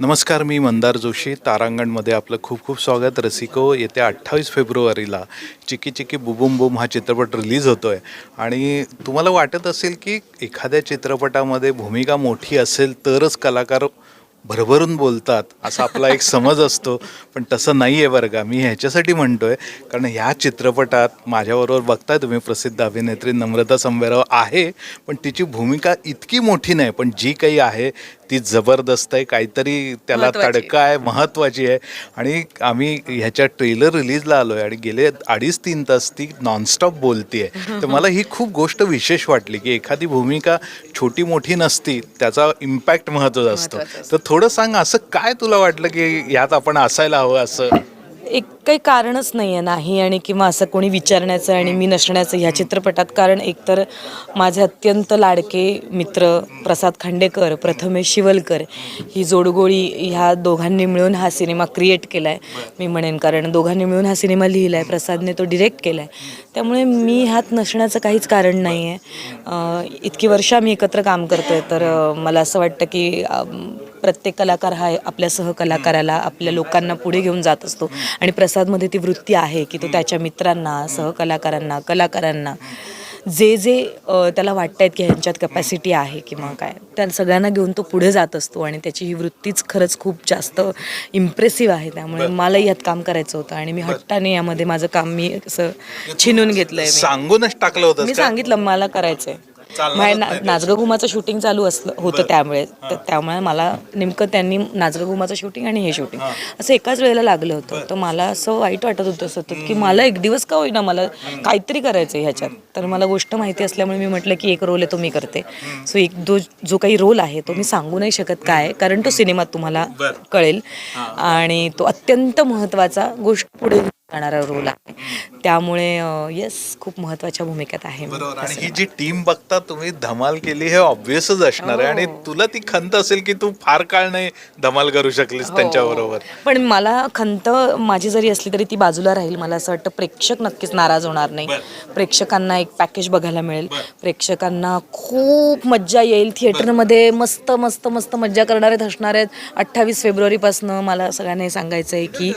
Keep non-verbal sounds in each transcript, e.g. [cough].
नमस्कार मी मंदार जोशी. तारांगणमध्ये आपलं खूप खूप स्वागत. रसिको येत्या अठ्ठावीस फेब्रुवारीला चिकी चिकी बुबुम बुम हा चित्रपट रिलीज होतो आहे आणि तुम्हाला वाटत असेल की एखाद्या चित्रपटामध्ये भूमिका मोठी असेल तरच कलाकार भरभरून बोलतात असा आपला एक समज असतो. पण तसं नाही आहे बरं का. मी ह्याच्यासाठी म्हणतो आहे कारण ह्या चित्रपटात माझ्याबरोबर बघताय तुम्ही प्रसिद्ध अभिनेत्री नम्रता संभेराव आहे पण तिची भूमिका इतकी मोठी नाही पण जी काही आहे ती जबरदस्त आहे. काहीतरी त्याला. तडका आहे महत्त्वाची आहे. आणि आम्ही ह्याच्या ट्रेलर रिलीजला आलो आहे आणि गेले अडीच तीन तास ती नॉनस्टॉप बोलते आहे तर [laughs] मला ही खूप गोष्ट विशेष वाटली की एखादी भूमिका छोटी मोठी नसती त्याचा इम्पॅक्ट महत्त्वाचा असतो. महत्त्वाचा तर थोडं सांग असं काय तुला वाटलं की यात आपण असायला हवं असं? एक काही कारणच नाही आहे नाही आणि किंवा असं कोणी विचारण्याचं आणि मी नसण्याचं ह्या चित्रपटात. कारण एकतर माझे अत्यंत लाडके मित्र प्रसाद खांडेकर प्रथमेश शिवलकर ही जोडगोळी ह्या दोघांनी मिळून हा सिनेमा क्रिएट केला आहे मी म्हणेन कारण दोघांनी मिळून हा सिनेमा लिहिला आहे प्रसादने तो डिरेक्ट केला आहे त्यामुळे मी ह्यात नसण्याचं काहीच कारण नाही आहे इतकी वर्ष आम्ही एकत्र काम करतो आहे तर मला असं वाटतं की प्रत्येक कलाकार हा आपल्या सहकलाकाराला आपल्या लोकांना पुढे घेऊन जात असतो. आणि प्रसाद प्रसादमध्ये ती वृत्ती आहे की तो त्याच्या मित्रांना सहकलाकारांना कलाकारांना जे जे त्याला वाटतं की ह्यांच्यात कपॅसिटी आहे किंवा काय त्या सगळ्यांना घेऊन तो पुढे जात असतो आणि त्याची ही वृत्तीच खरंच खूप जास्त इम्प्रेसिव्ह आहे. त्यामुळे मलाही यात काम करायचं होतं आणि मी हट्टाने यामध्ये माझं काम मी असं छिनून घेतलंय. सांगूनच टाकलं होतं मी सांगितलं मला करायचंय. माझ्या ना- नाचगं घुमाचं शूटिंग चालू असलं होतं त्यामुळे. तर त्यामुळे मला नेमकं त्यांनी नाचगं घुमाचं शूटिंग आणि हे शूटिंग असं एकाच वेळेला लागलं होतं. तर मला असं वाईट वाटत होतं सतत की मला एक दिवस का होईना मला काहीतरी करायचं ह्याच्यात. तर मला गोष्ट माहिती असल्यामुळे मी म्हटलं की एक रोल आहे तो मी करते. सो एक दो जो काही रोल आहे तो मी सांगू नाही शकत काय आहे, कारण तो सिनेमात तुम्हाला कळेल. आणि तो अत्यंत महत्त्वाचा गोष्ट पुढे जाणारा रोल आहे. त्यामुळे येस खूप महत्त्वाच्या भूमिकेत आहे. बरोबर. आणि ही जी टीम बघता तुम्ही धमाल केली हे ऑब्विसच असणार आहे. आणि तुला ती खंत असेल की तू फार काळ नाही धमाल करू शकलीस त्यांच्या बरोबर. पण मला खंत माझी जरी असली तरी ती बाजूला राहील. मला असं वाटतं प्रेक्षक नक्कीच नाराज होणार नाही. प्रेक्षकांना एक पॅकेज बघायला मिळेल. प्रेक्षकांना खूप मज्जा येईल थिएटरमध्ये. मस्त मस्त मस्त मज्जा करणार आहेत हसणार आहेत. अठ्ठावीस फेब्रुवारीपासनं मला सगळ्यांना हे सांगायचं आहे की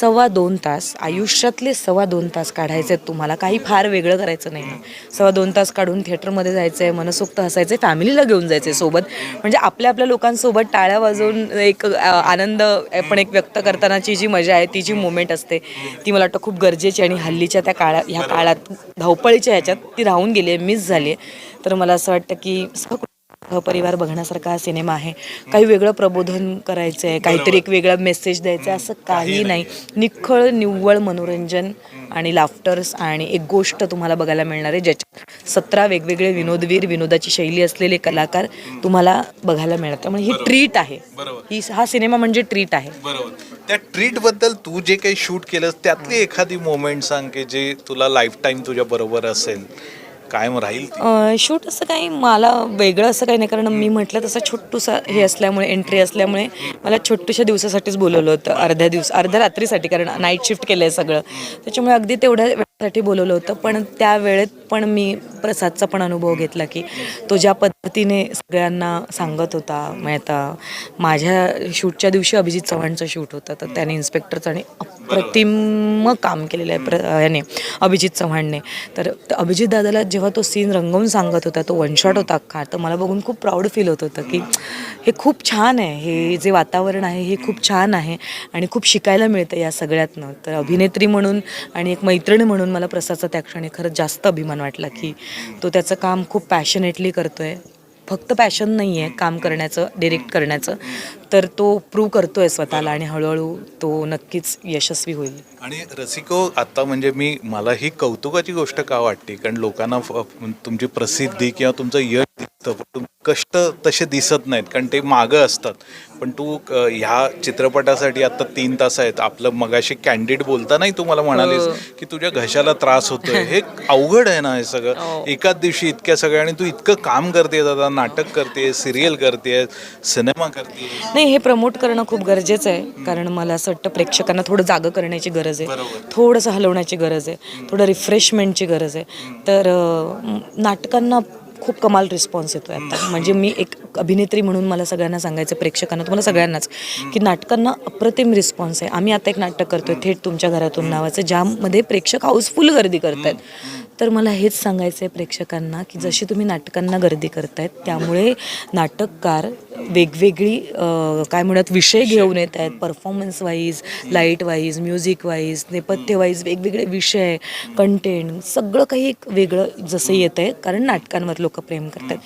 सव्वा दोन तास आयुष्यातले सव्वा दोन तास काढायचे आहेत तुम्हाला. काही फार वेगळं करायचं नाही. सव्वा दोन तास काढून थिएटरमध्ये जायचं आहे मनसोक्त हसायचं आहे फॅमिलीला घेऊन जायचं आहे सोबत. म्हणजे आपल्या आपल्या लोकांसोबत टाळ्या वाजवून एक आनंद आपण एक व्यक्त करतानाची जी मजा आहे ती जी मुवमेंट असते ती मला वाटतं खूप गरजेची आणि हल्लीच्या त्या काळा ह्या काळात धावपळीच्या ह्याच्यात ती राहून गेली आहे मिस झाली आहे. तर मला असं वाटतं की सहपरिवार बघण्यासारखा हा सिनेमा आहे. काही वेगळं प्रबोधन करायचं आहे काहीतरी एक वेगळा मेसेज द्यायचा आहे असं काही नाही. निखळ निव्वळ मनोरंजन आणि लाफ्टर्स आणि एक गोष्ट तुम्हाला बघायला मिळणार आहे ज्याच्यात सतरा वेगवेगळे विनोदवीर विनोदाची शैली असलेले कलाकार तुम्हाला बघायला मिळतात त्यामुळे ही ट्रीट आहे. ही हा सिनेमा म्हणजे ट्रीट आहे. बरोबर. त्या ट्रीटबद्दल तू जे काही शूट केलंस त्यातली एखादी मोमेंट सांग की जे तुला लाईफ टाईम तुझ्या बरोबर असेल. कायम राहील ती? शूट असं काही मला वेगळं असं काही नाही कारण मी म्हटलं तसं छोटूसा हे असल्यामुळे एंट्री असल्यामुळे मला छोटूशा दिवसासाठीच बोलवलं होतं अर्ध्या दिवस अर्ध्या रात्रीसाठी कारण नाईट शिफ्ट केलं आहे सगळं त्याच्यामुळे अगदी तेवढ्या साठी बोलवलं होतं. पण त्या वेळेत पण मी प्रसादचा पण अनुभव घेतला की तो ज्या पद्धतीने सगळ्यांना सांगत होता मेहता आता माझ्या शूटच्या दिवशी अभिजित चव्हाणचं शूट होतं तर त्याने इन्स्पेक्टरचं आणि अप्रतिम काम केलेलं आहे प्र याने अभिजित चव्हाणने. तर अभिजित दादाला जेव्हा तो सीन रंगवून सांगत होता तो वन शॉट होता अख्खा तर मला बघून खूप प्राऊड फील होत होतं की हे खूप छान आहे. हे जे वातावरण आहे हे खूप छान आहे आणि खूप शिकायला मिळतं या सगळ्यातनं. तर अभिनेत्री म्हणून आणि एक मैत्रिणी म्हणून मला प्रसादचा त्या क्षणी खरंच जास्त अभिमान वाटला की तो त्याचं काम खूप पॅशनेटली करतो आहे फक्त पॅशन नाही आहे काम करण्याचं डिरेक्ट करण्याचं. तर तो प्रूव्ह करतो आहे स्वतःला आणि हळूहळू तो नक्कीच यशस्वी होईल. आणि रसिको आता म्हणजे मी मला ही कौतुकाची गोष्ट का वाटते? कारण लोकांना फ- तुमची प्रसिद्धी किंवा तुमचं यश दिसतं कष्ट तसे दिसत नाहीत कारण ते मागं असतात. पण तू ह्या चित्रपटासाठी आता तीन तास आहेत. आपलं मगाशी कॅन्डिड बोलतानाही तू मला म्हणालीस की तुझ्या घशाला त्रास होतोय. हे अवघड आहे ना हे सगळं. एकाच दिवशी इतक्या सगळ्या आणि तू इतकं काम करते आता नाटक करते सिरियल करते सिनेमा करते नाही हे प्रमोट करणं खूप गरजेचं आहे. कारण मला असं वाटतं प्रेक्षकांना थोडं जागं करण्याची गरज आहे. थोडंसं हलवण्याची गरज आहे. थोडं रिफ्रेशमेंटची गरज आहे. तर नाटकांना खूप कमाल रिस्पॉन्स येतो आहे आता. म्हणजे मी एक अभिनेत्री म्हणून मला सगळ्यांना सांगायचं प्रेक्षकांना तुम्हाला सगळ्यांनाच की नाटकांना अप्रतिम रिस्पॉन्स आहे. आम्ही आता एक नाटक करतोय थेट तुमच्या घरातून नावाचं ज्यामध्ये प्रेक्षक हाऊसफुल गर्दी करत आहेत तर मला हेच सांगायचं आहे प्रेक्षकांना की जशी तुम्ही नाटकांना गर्दी करतायत त्यामुळे नाटककार वेगवेगळी काय म्हणत विषय घेऊन येत आहेत performance wise light wise music wise नेपथ्य वाईज वेगवेगळे विषय कंटेंट सगळं काही एक वेगळं जसं येतं आहे कारण नाटकांवर लोक प्रेम करतात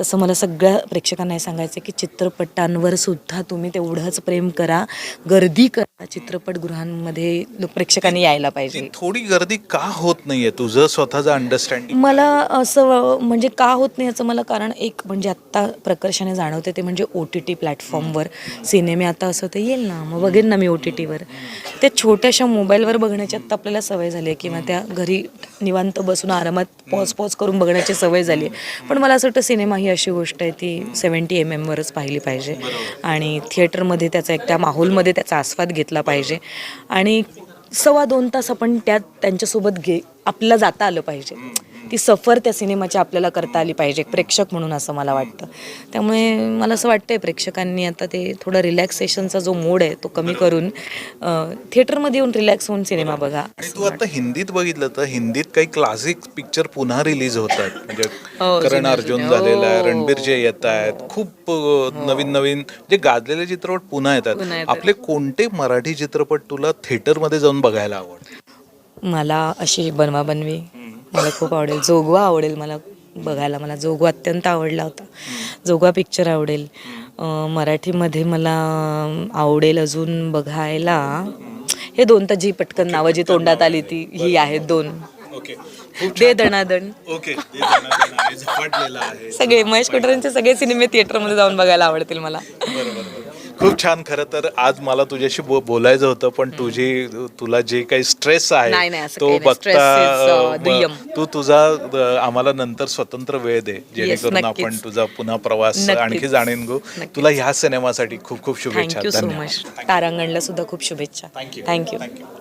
तसं मला सगळ्या प्रेक्षकांना हे सांगायचं आहे की चित्रपटांवर सुद्धा तुम्ही तेवढंच प्रेम करा. गर्दी करा चित्रपटगृहांमध्ये प्रेक्षकांनी यायला पाहिजे. थोडी गर्दी का होत नाहीये? तुझं स्वतःचा अंडरस्टँडिंग मला असं म्हणजे का होत नाही याचं मला कारण एक म्हणजे आत्ता प्रकर्षाने जाणवते ते म्हणजे ओ टी टी प्लॅटफॉर्मवर सिनेमे आता असं ते येईल ना मग बघेन ना मी ओ टी टीवर त्या छोट्याशा मोबाईलवर बघण्याची आत्ता आपल्याला सवय झाली आहे किंवा त्या घरी निवांत बसून आरामात पॉज पॉज करून बघण्याची सवय झाली आहे. पण मला असं वाटतं सिनेमा ही अशी गोष्ट आहे ती सेवन्टी एम एमवरच पाहिली पाहिजे. आणि थिएटरमध्ये त्याचा एक त्या माहोलमध्ये त्याचा आस्वाद घेतला पाहिजे. आणि सव्वा दोन तास आपण त्यात त्यांच्यासोबत घे आपल्याला जाता आलं पाहिजे. ती सफर त्या सिनेमाची आपल्याला करता आली पाहिजे एक प्रेक्षक म्हणून असं मला वाटतं. त्यामुळे मला असं वाटतंय प्रेक्षकांनी आता ते थोडा रिलॅक्सेशनचा जो मोड आहे तो कमी करून थिएटरमध्ये येऊन रिलॅक्स होऊन सिनेमा बघा. तू आता हिंदीत बघितलं तर हिंदीत काही क्लासिक पिक्चर पुन्हा रिलीज होतात. म्हणजे [laughs] हो, करण जुने- अर्जुन जुने. झालेला आहे हो. रणबीरचे येत आहेत खूप अ, नवीन नवीन जे गाजलेले चित्रपट पुन्हा येतात. आपले कोणते मराठी चित्रपट तुला थिएटरमध्ये जाऊन बघायला आवडतात? मला अशी बनवा बनवी. मला खूप आवडेल. जोगवा आवडेल मला बघायला. मला जोगवा अत्यंत आवडला होता. जोगवा पिक्चर आवडेल. मराठीमध्ये मला आवडेल अजून बघायला. हे दोन तर जी पटकन नावं जी तोंडात आली ती ही आहेत दोन. ओके. दे दणादण सगळे महेश कोठारेंचे सगळे सिनेमे थिएटरमध्ये जाऊन बघायला आवडतील मला. खूप छान खरं तर आज मला तुझ्याशी बो- बोलायचं होतं पण तुझी तुला जे काही स्ट्रेस नाही, आहे असं तो काही नाही. बघता Stress is, अ, दुय्यम. तू तुझा अ, आम्हाला नंतर स्वतंत्र वेळ दे जेणेकरून नक्कीच. आपण तुझा पुन्हा प्रवास नक्कीच. आणखी जाणून घेऊ नक्कीच. तुला ह्या सिनेमासाठी खूप खूप शुभेच्छा थँक्यू सो धन्यवाद मच तारांगणला सुद्धा खूप शुभेच्छा. Thank you you.